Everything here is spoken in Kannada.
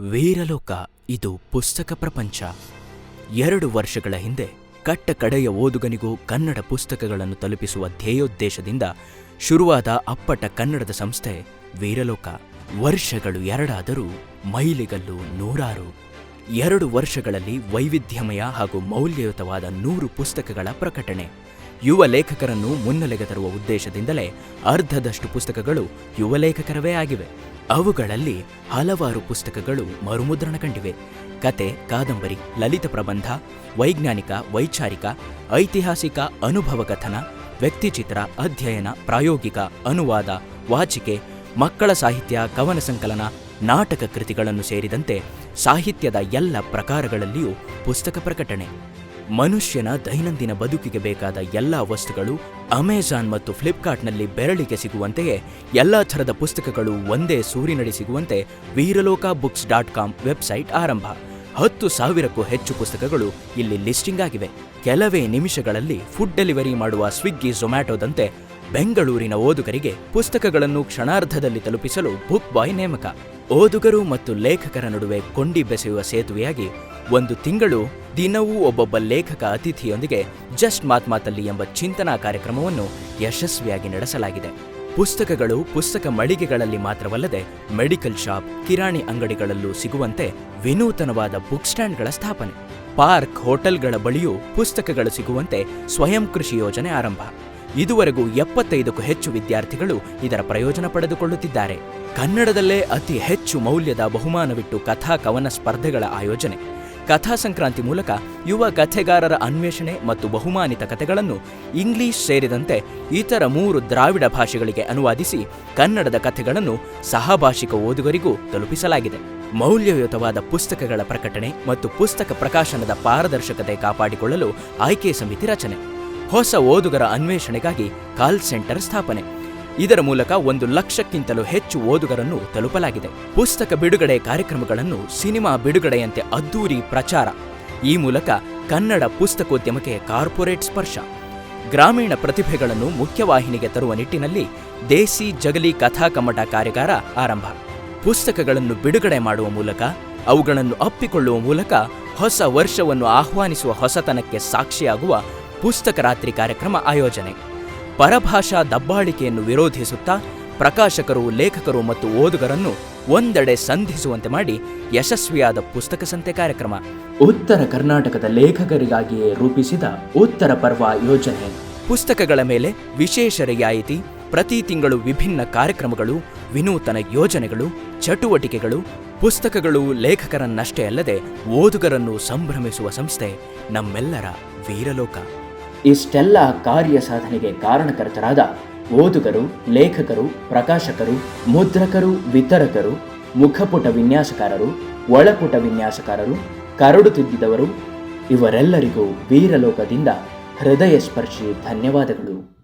ವೀರಲೋಕ, ಇದು ಪುಸ್ತಕ ಪ್ರಪಂಚ. ಎರಡು ವರ್ಷಗಳ ಹಿಂದೆ ಕಟ್ಟ ಕಡೆಯ ಓದುಗನಿಗೂ ಕನ್ನಡ ಪುಸ್ತಕಗಳನ್ನು ತಲುಪಿಸುವ ಧ್ಯೇಯೋದ್ದೇಶದಿಂದ ಶುರುವಾದ ಅಪ್ಪಟ ಕನ್ನಡದ ಸಂಸ್ಥೆ ವೀರಲೋಕ. ವರ್ಷಗಳು ಎರಡಾದರೂ ಮೈಲಿಗಲ್ಲು ನೂರಾರು. ಎರಡು ವರ್ಷಗಳಲ್ಲಿ ವೈವಿಧ್ಯಮಯ ಹಾಗೂ ಮೌಲ್ಯಯುತವಾದ ನೂರು ಪುಸ್ತಕಗಳ ಪ್ರಕಟಣೆ. ಯುವ ಲೇಖಕರನ್ನು ಮುನ್ನೆಲೆಗೆ ತರುವ ಉದ್ದೇಶದಿಂದಲೇ ಅರ್ಧದಷ್ಟು ಪುಸ್ತಕಗಳು ಯುವ ಲೇಖಕರವೇ ಆಗಿವೆ. ಅವುಗಳಲ್ಲಿ ಹಲವಾರು ಪುಸ್ತಕಗಳು ಮರುಮುದ್ರಣ ಕಂಡಿವೆ. ಕತೆ, ಕಾದಂಬರಿ, ಲಲಿತ ಪ್ರಬಂಧ, ವೈಜ್ಞಾನಿಕ, ವೈಚಾರಿಕ, ಐತಿಹಾಸಿಕ ಅನುಭವ ಕಥನ, ವ್ಯಕ್ತಿಚಿತ್ರ, ಅಧ್ಯಯನ, ಪ್ರಾಯೋಗಿಕ, ಅನುವಾದ, ವಾಚಿಕೆ, ಮಕ್ಕಳ ಸಾಹಿತ್ಯ, ಕವನ ಸಂಕಲನ, ನಾಟಕ ಕೃತಿಗಳನ್ನು ಸೇರಿದಂತೆ ಸಾಹಿತ್ಯದ ಎಲ್ಲ ಪ್ರಕಾರಗಳಲ್ಲಿಯೂ ಪುಸ್ತಕ ಪ್ರಕಟಣೆ. ಮನುಷ್ಯನ ದೈನಂದಿನ ಬದುಕಿಗೆ ಬೇಕಾದ ಎಲ್ಲ ವಸ್ತುಗಳು ಅಮೆಜಾನ್ ಮತ್ತು ಫ್ಲಿಪ್ಕಾರ್ಟ್ನಲ್ಲಿ ಬೆರಳಿಗೆ ಸಿಗುವಂತೆಯೇ ಎಲ್ಲ ಥರದ ಪುಸ್ತಕಗಳು ಒಂದೇ ಸೂರಿನಡಿ ಸಿಗುವಂತೆ Veeraloka books dot com website ಆರಂಭ. ಹತ್ತು ಸಾವಿರಕ್ಕೂ ಹೆಚ್ಚು ಪುಸ್ತಕಗಳು ಇಲ್ಲಿ ಲಿಸ್ಟಿಂಗ್ ಆಗಿವೆ. ಕೆಲವೇ ನಿಮಿಷಗಳಲ್ಲಿ ಫುಡ್ ಡೆಲಿವರಿ ಮಾಡುವ ಸ್ವಿಗ್ಗಿ ಝೊಮ್ಯಾಟೊದಂತೆ ಬೆಂಗಳೂರಿನ ಓದುಗರಿಗೆ ಪುಸ್ತಕಗಳನ್ನು ಕ್ಷಣಾರ್ಧದಲ್ಲಿ ತಲುಪಿಸಲು ಬುಕ್ ಬಾಯ್ ನೇಮಕ. ಓದುಗರು ಮತ್ತು ಲೇಖಕರ ನಡುವೆ ಕೊಂಡಿ ಬೆಸೆಯುವ ಸೇತುವೆಯಾಗಿ ಒಂದು ತಿಂಗಳು ದಿನವೂ ಒಬ್ಬೊಬ್ಬ ಲೇಖಕ ಅತಿಥಿಯೊಂದಿಗೆ ಜಸ್ಟ್ ಮಾತ್ ಮಾತಲ್ಲಿ ಎಂಬ ಚಿಂತನಾ ಕಾರ್ಯಕ್ರಮವನ್ನು ಯಶಸ್ವಿಯಾಗಿ ನಡೆಸಲಾಗಿದೆ. ಪುಸ್ತಕಗಳು ಪುಸ್ತಕ ಮಳಿಗೆಗಳಲ್ಲಿ ಮಾತ್ರವಲ್ಲದೆ ಮೆಡಿಕಲ್ ಶಾಪ್, ಕಿರಾಣಿ ಅಂಗಡಿಗಳಲ್ಲೂ ಸಿಗುವಂತೆ ವಿನೂತನವಾದ ಬುಕ್ ಸ್ಟ್ಯಾಂಡ್ಗಳ ಸ್ಥಾಪನೆ. ಪಾರ್ಕ್ ಹೋಟೆಲ್ಗಳ ಬಳಿಯೂ ಪುಸ್ತಕಗಳು ಸಿಗುವಂತೆ ಸ್ವಯಂ ಕೃಷಿ ಯೋಜನೆ ಆರಂಭ. ಇದುವರೆಗೂ ಎಪ್ಪತ್ತೈದಕ್ಕೂ ಹೆಚ್ಚು ವಿದ್ಯಾರ್ಥಿಗಳು ಇದರ ಪ್ರಯೋಜನ ಪಡೆದುಕೊಳ್ಳುತ್ತಿದ್ದಾರೆ. ಕನ್ನಡದಲ್ಲೇ ಅತಿ ಹೆಚ್ಚು ಮೌಲ್ಯದ ಬಹುಮಾನವಿಟ್ಟು ಕಥಾ, ಕವನ ಸ್ಪರ್ಧೆಗಳ ಆಯೋಜನೆ. ಕಥಾ ಸಂಕ್ರಾಂತಿ ಮೂಲಕ ಯುವ ಕಥೆಗಾರರ ಅನ್ವೇಷಣೆ ಮತ್ತು ಬಹುಮಾನಿತ ಕಥೆಗಳನ್ನು ಇಂಗ್ಲಿಷ್ ಸೇರಿದಂತೆ ಇತರ ಮೂರು ದ್ರಾವಿಡ ಭಾಷೆಗಳಿಗೆ ಅನುವಾದಿಸಿ ಕನ್ನಡದ ಕಥೆಗಳನ್ನು ಸಹಭಾಷಿಕ ಓದುಗರಿಗೂ ತಲುಪಿಸಲಾಗಿದೆ. ಮೌಲ್ಯಯುತವಾದ ಪುಸ್ತಕಗಳ ಪ್ರಕಟಣೆ ಮತ್ತು ಪುಸ್ತಕ ಪ್ರಕಾಶನದ ಪಾರದರ್ಶಕತೆ ಕಾಪಾಡಿಕೊಳ್ಳಲು ಆಯ್ಕೆ ಸಮಿತಿ ರಚನೆ. ಹೊಸ ಓದುಗರ ಅನ್ವೇಷಣೆಗಾಗಿ ಕಾಲ್ ಸೆಂಟರ್ ಸ್ಥಾಪನೆ. ಇದರ ಮೂಲಕ ಒಂದು ಲಕ್ಷಕ್ಕಿಂತಲೂ ಹೆಚ್ಚು ಓದುಗರನ್ನು ತಲುಪಲಾಗಿದೆ. ಪುಸ್ತಕ ಬಿಡುಗಡೆ ಕಾರ್ಯಕ್ರಮಗಳನ್ನು ಸಿನಿಮಾ ಬಿಡುಗಡೆಯಂತೆ ಅದ್ದೂರಿ ಪ್ರಚಾರ. ಈ ಮೂಲಕ ಕನ್ನಡ ಪುಸ್ತಕೋದ್ಯಮಕ್ಕೆ ಕಾರ್ಪೊರೇಟ್ ಸ್ಪರ್ಶ. ಗ್ರಾಮೀಣ ಪ್ರತಿಭೆಗಳನ್ನು ಮುಖ್ಯವಾಹಿನಿಗೆ ತರುವ ನಿಟ್ಟಿನಲ್ಲಿ ದೇಸಿ ಜಗಲಿ ಕಥಾ ಕಮ್ಮಟ ಕಾರ್ಯಾಗಾರ ಆರಂಭ. ಪುಸ್ತಕಗಳನ್ನು ಬಿಡುಗಡೆ ಮಾಡುವ ಮೂಲಕ, ಅವುಗಳನ್ನು ಅಪ್ಪಿಕೊಳ್ಳುವ ಮೂಲಕ ಹೊಸ ವರ್ಷವನ್ನು ಆಹ್ವಾನಿಸುವ ಹೊಸತನಕ್ಕೆ ಸಾಕ್ಷಿಯಾಗುವ ಪುಸ್ತಕ ರಾತ್ರಿ ಕಾರ್ಯಕ್ರಮ ಆಯೋಜನೆ. ಪರಭಾಷಾ ದಬ್ಬಾಳಿಕೆಯನ್ನು ವಿರೋಧಿಸುತ್ತಾ ಪ್ರಕಾಶಕರು ಲೇಖಕರು ಮತ್ತು ಓದುಗರನ್ನು ಒಂದೆಡೆ ಸಂಧಿಸುವಂತೆ ಮಾಡಿ ಯಶಸ್ವಿಯಾದ ಪುಸ್ತಕ ಸಂತೆ ಕಾರ್ಯಕ್ರಮ. ಉತ್ತರ ಕರ್ನಾಟಕದ ಲೇಖಕರಿಗಾಗಿಯೇ ರೂಪಿಸಿದ ಉತ್ತರ ಪರ್ವ ಯೋಜನೆ. ಪುಸ್ತಕಗಳ ಮೇಲೆ ವಿಶೇಷ ರಿಯಾಯಿತಿ ಪ್ರತಿ ತಿಂಗಳು ವಿಭಿನ್ನ ಕಾರ್ಯಕ್ರಮಗಳು ವಿನೂತನ ಯೋಜನೆಗಳು ಚಟುವಟಿಕೆಗಳು ಪುಸ್ತಕಗಳು ಲೇಖಕರನ್ನಷ್ಟೇ ಅಲ್ಲದೆ ಓದುಗರನ್ನು ಸಂಭ್ರಮಿಸುವ ಸಂಸ್ಥೆ ನಮ್ಮೆಲ್ಲರ ವೀರಲೋಕ. ಇಷ್ಟೆಲ್ಲ ಕಾರ್ಯ ಸಾಧನೆಗೆ ಕಾರಣಕರ್ತರಾದ ಓದುಗರು, ಲೇಖಕರು, ಪ್ರಕಾಶಕರು, ಮುದ್ರಕರು, ವಿತರಕರು, ಮುಖಪುಟ ವಿನ್ಯಾಸಕಾರರು, ಒಳಪುಟ ವಿನ್ಯಾಸಕಾರರು, ಕರಡು ತಿದ್ದಿದವರು, ಇವರೆಲ್ಲರಿಗೂ ವೀರಲೋಕದಿಂದ ಹೃದಯ ಸ್ಪರ್ಶಿ ಧನ್ಯವಾದಗಳು.